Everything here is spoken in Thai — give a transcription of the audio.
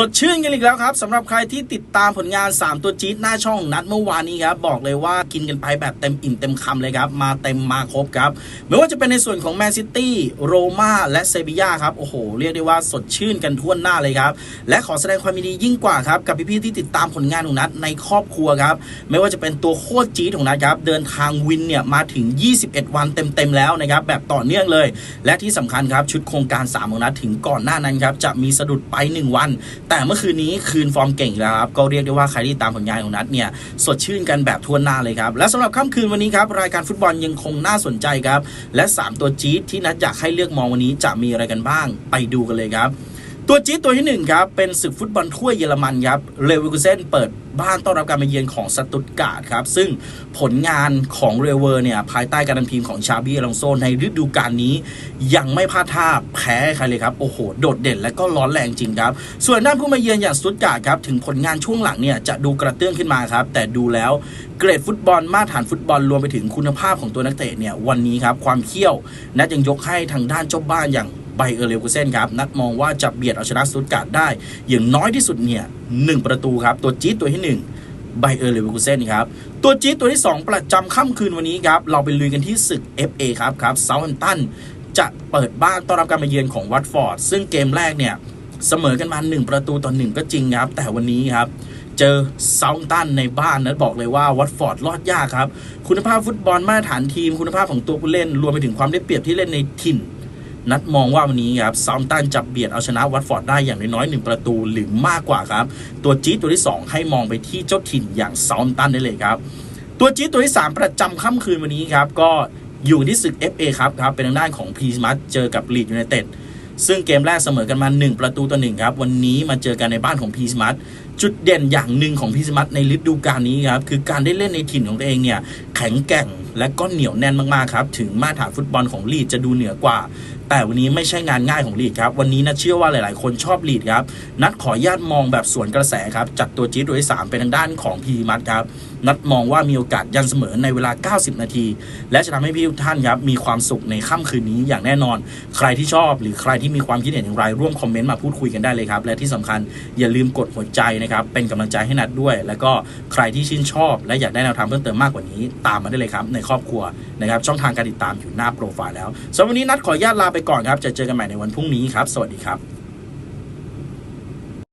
สดชื่นกันอีกแล้วครับสำหรับใครที่ติดตามผลงาน 3 ตัวจี๊ดหน้าช่องนัดเมื่อวานนี้ครับบอกเลยว่ากินกันไปแบบเต็มอิ่มเต็มคำเลยครับ มาเต็มมาครบครับ ไม่ว่าจะเป็นในส่วนของแมนซิตี้โรม่าและเซบียาครับ โอ้โห เรียกได้ว่าสดชื่นกันทั่วหน้าเลยครับ และขอแสดงความยินดียิ่งกว่าครับ กับพี่ๆที่ติดตามผลงานของนัดในครอบครัวครับ ไม่ว่าจะเป็นตัวโคตรจี๊ดของนัดครับเดินทางวินเนี่ยมาถึง 21 วันเต็มๆแล้วนะครับแบบต่อเนื่องเลย และที่สำคัญครับชุดโครงการ3ของนัดถึงก่อนหน้านั้นครับจะมีสะดุดไป 1 วันแต่เมื่อคืนนี้คืนฟอร์มเก่งแล้วครับก็เรียกได้ว่าใครที่ตามผลงานของนัดเนี่ยสดชื่นกันแบบทั่วหน้าเลยครับและสำหรับค่ำคืนวันนี้ครับรายการฟุตบอลยังคงน่าสนใจครับและ 3 ตัวจี๊ดที่นัดอยากให้เลือกมองวันนี้จะมีอะไรกันบ้าง ไปดูกันเลยครับ ตัวจี๊ดตัวที่หนึ่งครับ เป็นศึกฟุตบอลถ้วยเยอรมันครับเลเวอร์คูเซนเปิดบ้านต้อนรับการมาเยือนของสตุตการ์ดครับ ซึ่งผลงานของเรเวอร์เนี่ยภายใต้การนำทีมของชาบี้อลองโซในฤดูกาลนี้ ยังไม่พลาดท่าแพ้ใครเลยครับ โอ้โห โดดเด่นและก็ร้อนแรงจริงครับ ส่วนด้านผู้มาเยือนอย่างสตุตการ์ดครับถึงผลงานช่วงหลังเนี่ยจะดูกระเตื้องขึ้นมาครับ แต่ดูแล้วเกรดฟุตบอลมาตรฐานฟุตบอลรวมไปถึงคุณภาพของตัวนักเตะเนี่ยวันนี้ครับความเขี้ยวนัดยังยกให้ทางด้านเจ้าบ้านอย่าง ไบเออร์เลวกูเซนครับนัดมองว่าจะเบียดเอาชนะสตุตการ์ดได้ อย่างน้อยที่สุดเนี่ยหนึ่งประตูครับ ตัวจี๊ดตัวที่หนึ่งไบเออร์เลวกูเซนครับ ตัวจี๊ดตัวที่ 2 ประจำค่ำคืนวันนี้ครับ เราไปลุยกันที่ศึก FA ครับครับเซาท์แฮมป์ตันจะเปิดบ้านต้อนรับการมาเยือนของวัตฟอร์ด ซึ่งเกมแรกเนี่ย เสมอกันมา 1 ประตูต่อหนึ่งก็จริงครับ แต่วันนี้ครับ เจอเซาท์ตันในบ้านนะบอกเลยว่าวัตฟอร์ดรอดยากครับ คุณภาพฟุตบอลมาตรฐานทีม คุณภาพของตัวผู้เล่น รวมไปถึงความได้เปรียบที่เล่นในถิ่น นัดมองว่าวันนี้ครับซาม์ตันจะเบียดเอาชนะวัตฟอร์ดได้อย่างน้อยๆหนึ่งประตูหรือมากกว่าครับ ตัวจี๊ดตัวที่ 2 ให้มองไปที่เจ้าถิ่นอย่างซาม์ตันได้เลยครับ ตัวจี๊ดตัวที่ 3 ประจำค่ำคืนวันนี้ครับ ก็อยู่ที่ศึก FA ครับครับเป็นทางด้านของพีสมัตเจอกับลีดยูไนเต็ดซึ่งเกมแรกเสมอกันมา 1 ประตูต่อหนึ่งครับ วันนี้มาเจอกันในบ้านของพีสมัต จุดเด่นอย่างหนึ่งของพีสมัตในฤดูกาลนี้ครับคือการได้เล่นในถิ่นของตัวเองเนี่ยแข็งแกร่งและก็เหนียวแน่นมากๆครับถึงมาตรฐานฟุตบอลของลีดจะดูเหนือกว่า แต่วันนี้ไม่ใช่งานง่ายของลีดครับ วันนี้นัดเชื่อว่าหลายๆ คนชอบลีดครับ นัดขอญาตมองแบบสวนกระแสครับจัดตัวจี๊ดตัวที่สามเป็นทางด้านของพีมัดครับ นัดมองว่ามีโอกาสยันเสมอในเวลา 90 นาที และจะทำให้พี่ทุกท่านครับมีความสุขในค่ำคืนนี้อย่างแน่นอน ใครที่ชอบหรือใครที่มีความคิดเห็นอย่างไรร่วมคอมเมนต์มาพูดคุยกันได้เลยครับและที่สำคัญอย่าลืมกดหัวใจนะครับเป็นกำลังใจให้นัดด้วย แล้วก็ใครที่ชื่นชอบ และอยากได้แนวทางเพิ่มเติมมากกว่านี้ ตามมาได้เลยครับในครอบครัวนะครับช่องทางการติดตามอยู่หน้าโปรไฟล์แล้วสำหรับวันนี้นัดขออนุญาตลาไปก่อนครับจะเจอกันใหม่ในวันพรุ่งนี้ครับ สวัสดีครับ